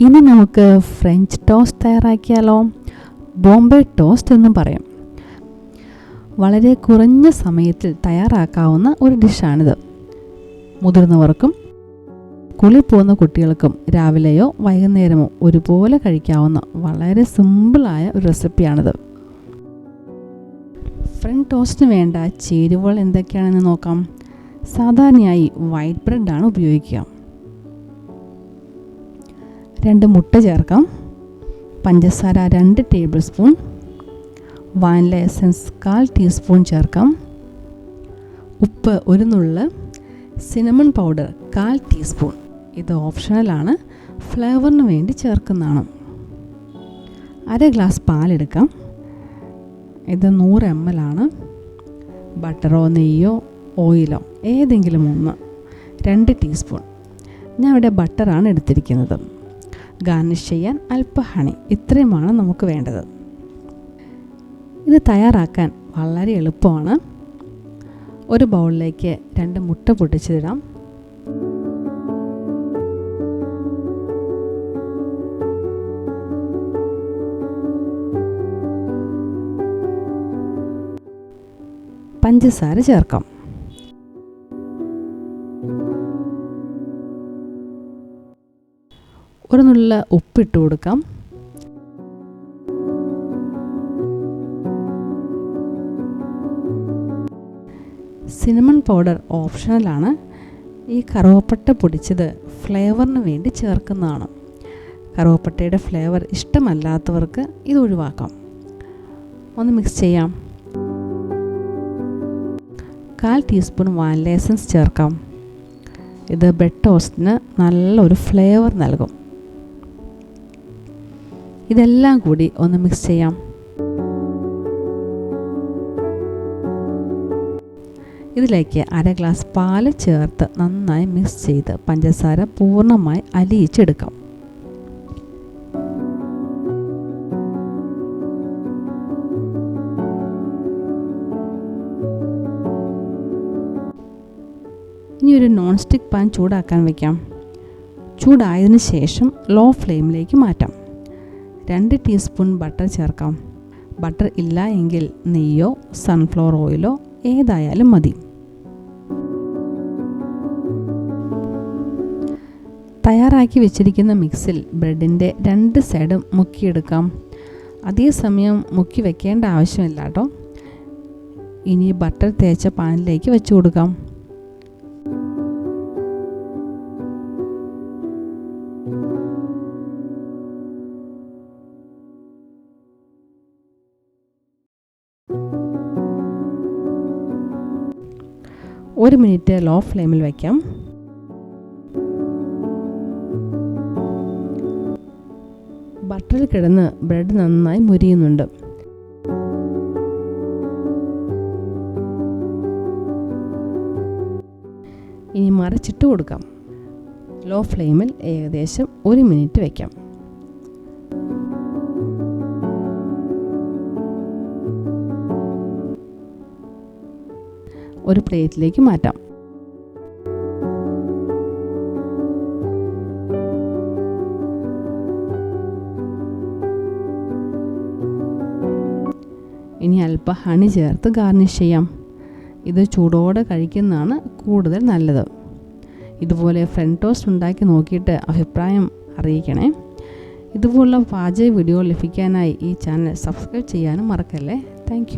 ഇനി നമുക്ക് French toast തയ്യാറാക്കിയാലോ? ബോംബെ ടോസ്റ്റ് എന്നും പറയും. വളരെ കുറഞ്ഞ സമയത്തിൽ തയ്യാറാക്കാവുന്ന ഒരു ഡിഷാണിത് മുതിർന്നവർക്കും കുളി പോകുന്ന കുട്ടികൾക്കും രാവിലെയോ വൈകുന്നേരമോ ഒരുപോലെ കഴിക്കാവുന്ന വളരെ സിമ്പിളായ ഒരു റെസിപ്പിയാണിത് ഫ്രണ്ട് ടോസ്റ്റിന് വേണ്ട ചേരുവകൾ എന്തൊക്കെയാണെന്ന് നോക്കാം. സാധാരണയായി വൈറ്റ് ബ്രെഡാണ് ഉപയോഗിക്കുക. രണ്ട് മുട്ട ചേർക്കാം. പഞ്ചസാര രണ്ട് ടേബിൾ സ്പൂൺ വാനില എസൻസ് കാൽ ടീസ്പൂൺ ചേർക്കാം. ഉപ്പ് ഒരു നുള്ള്. സിനമൺ പൗഡർ കാൽ ടീസ്പൂൺ ഇത് ഓപ്ഷണലാണ് ഫ്ലേവറിന് വേണ്ടി ചേർക്കുന്നതാണ്. അര ഗ്ലാസ് പാലെടുക്കാം ഇത് നൂറ് എം എൽ ആണ്. ബട്ടറോ നെയ്യോ ഓയിലോ ഏതെങ്കിലും ഒന്ന്. രണ്ട് ടീസ്പൂൺ ഞാൻ ഇവിടെ ബട്ടറാണ് എടുത്തിരിക്കുന്നത്. ഗാർണിഷ് ചെയ്യാൻ അല്പ ഹണി ഇത്രയുമാണ് നമുക്ക് വേണ്ടത്. ഇത് തയ്യാറാക്കാൻ വളരെ എളുപ്പമാണ്. ഒരു ബൗളിലേക്ക് രണ്ട് മുട്ട പൊട്ടിച്ചിടാം. പഞ്ചസാര ചേർക്കാം. ഒരു നുള്ള ഉപ്പിട്ട് കൊടുക്കാം. സിനമൺ പൗഡർ ഓപ്ഷണലാണ് ഈ കറുവപ്പട്ട പൊടിച്ചത് ഫ്ലേവറിന് വേണ്ടി ചേർക്കുന്നതാണ്. കറുവപ്പട്ടയുടെ ഫ്ലേവർ ഇഷ്ടമല്ലാത്തവർക്ക് ഇത് ഒഴിവാക്കാം. ഒന്ന് മിക്സ് ചെയ്യാം. കാൽ ടീസ്പൂൺ വാനില എസൻസ് ചേർക്കാം. ഇത് ബ്രെഡ് ടോസ്റ്റിന് നല്ലൊരു ഫ്ലേവർ നൽകും. ഇതെല്ലാം കൂടി ഒന്ന് മിക്സ് ചെയ്യാം. ഇതിലേക്ക് അര ഗ്ലാസ് പാൽ ചേർത്ത് നന്നായി മിക്സ് ചെയ്ത് പഞ്ചസാര പൂർണമായി അലിയിച്ചെടുക്കാം. ഇനി ഒരു നോൺ സ്റ്റിക്ക് പാൻ ചൂടാക്കാൻ വയ്ക്കാം ചൂടായതിനു ശേഷം ലോ ഫ്ലെയിമിലേക്ക് മാറ്റാം. രണ്ട് ടീസ്പൂൺ ബട്ടർ ചേർക്കാം. ബട്ടർ ഇല്ല എങ്കിൽ നെയ്യോ സൺഫ്ലവർ ഓയിലോ ഏതായാലും മതി. തയ്യാറാക്കി വെച്ചിരിക്കുന്ന മിക്സിൽ ബ്രെഡിന്റെ രണ്ട് സൈഡും മുക്കിയെടുക്കാം. അതേസമയം മുക്കി വെക്കേണ്ട ആവശ്യമില്ല കേട്ടോ. ഇനി ബട്ടർ തേച്ച പാനിലേക്ക് വെച്ച് കൊടുക്കാം. ഒരു മിനിറ്റ് ലോ ഫ്ലെയിമിൽ വയ്ക്കാം. ബട്ടറിൽ കിടന്ന് ബ്രെഡ് നന്നായി മുരിയുന്നുണ്ട്. ഇനി മറിച്ചിട്ട് കൊടുക്കാം. ലോ ഫ്ലെയിമിൽ ഏകദേശം ഒരു മിനിറ്റ് വയ്ക്കാം. ഒരു പ്ലേറ്റിലേക്ക് മാറ്റാം. ഇനി അല്പം ഹണി ചേർത്ത് ഗാർണിഷ് ചെയ്യാം. ഇത് ചൂടോടെ കഴിക്കുന്നതാണ് കൂടുതൽ നല്ലത്. ഇതുപോലെ ഫ്രണ്ട് ടോസ്റ്റ് ഉണ്ടാക്കി നോക്കിയിട്ട് അഭിപ്രായം അറിയിക്കണേ. ഇതുപോലുള്ള പാചക വീഡിയോ ലഭിക്കാനായി ഈ ചാനൽ സബ്സ്ക്രൈബ് ചെയ്യാനും മറക്കല്ലേ. താങ്ക്